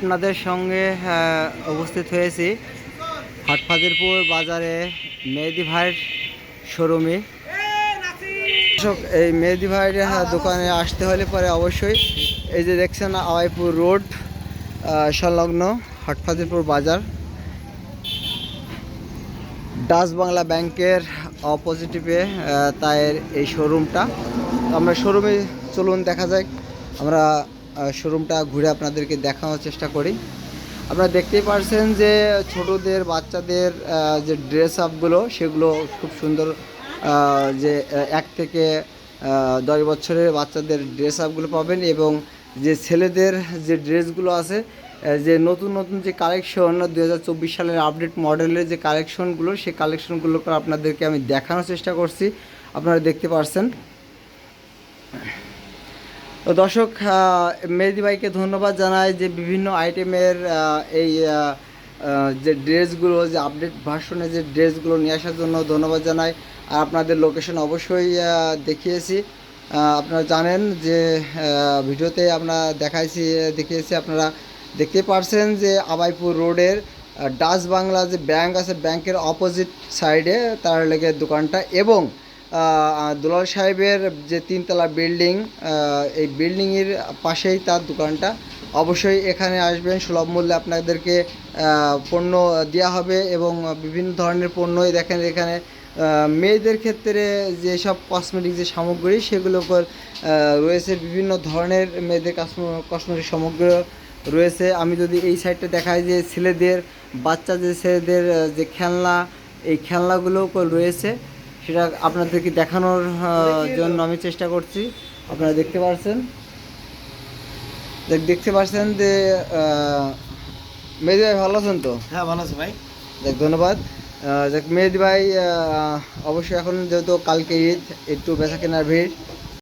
আপনাদের সঙ্গে উপস্থিত হয়েছি হাটফাজিরপুর বাজারে মেহেদি ভাইয়ের শোরুমে। এই মেহেদি ভাইয়ের দোকানে আসতে হলে পরে অবশ্যই এই যে দেখছেন আওয়াইপুর রোড সংলগ্ন হাটফাজিরপুর বাজার। ডাচ বাংলা ব্যাংকের অপোজিটিভে তাইয়ের এই শোরুমটা। আমরা শোরুমে চলুন, দেখা যাক। আমরা শোরুমটা ঘুরে আপনাদেরকে দেখানোর চেষ্টা করি। আপনারা দেখতেই পারছেন যে ছোটদের, বাচ্চাদের যে ড্রেস আপগুলো সেগুলো খুব সুন্দর যে এক থেকে দশ বছরের বাচ্চাদের ড্রেস আপগুলো পাবেন এবং যে ছেলেদের যে ড্রেসগুলো আছে যে নতুন নতুন যে কালেকশন দু হাজার চব্বিশ সালের আপডেট মডেলের যে কালেকশনগুলো সেই কালেকশনগুলোকে আপনাদেরকে আমি দেখানোর চেষ্টা করছি। আপনারা দেখতে পারছেন। দর্শক মেহেদি ভাইকে ধন্যবাদ জানাই যে বিভিন্ন আইটেমের এই যে ড্রেসগুলো, যে আপডেট ভার্সনের যে ড্রেসগুলো নিয়ে আসার জন্য ধন্যবাদ জানাই। আর আপনাদের লোকেশন অবশ্যই দেখিয়েছি। আপনারা জানেন যে ভিডিওতে আমরা দেখাইছি, দেখিয়েছি, আপনারা দেখতে পারছেন যে আবাইপুর রোডের ডাচ বাংলা যে ব্যাংক আছে, ব্যাংকের অপোজিট সাইডে তার লেগে দোকানটা এবং দুলাল সাহেবের যে তিনতলা বিল্ডিং এই বিল্ডিংয়ের পাশেই তার দোকানটা। অবশ্যই এখানে আসবেন, সুলভ মূল্যে আপনাদেরকে পণ্য দেওয়া হবে এবং বিভিন্ন ধরনের পণ্যই দেখেন এখানে। মেয়েদের ক্ষেত্রে যেসব কসমেটিক যে সামগ্রী সেগুলো রয়েছে বিভিন্ন ধরনের মেয়েদের কসমেটিক সামগ্রী রয়েছে। আমি যদি এই সাইডটা দেখাই যে ছেলেদের, বাচ্চা যে ছেলেদের যে খেলনা, এই খেলনাগুলো রয়েছে। সেটা আপনাদেরকে দেখানোর জন্য আমি চেষ্টা করছি। আপনারা দেখতে পারছেন। দেখ- দেখতে পারছেন যে মেহেদি ভাই ভালো আছেন তো? হ্যাঁ ভালো আছে ভাই। দেখ ধন্যবাদ। দেখ মেহেদি ভাই অবশ্যই এখন যেহেতু কালকে ঈদ একটু বেচা কেনার ভিড়।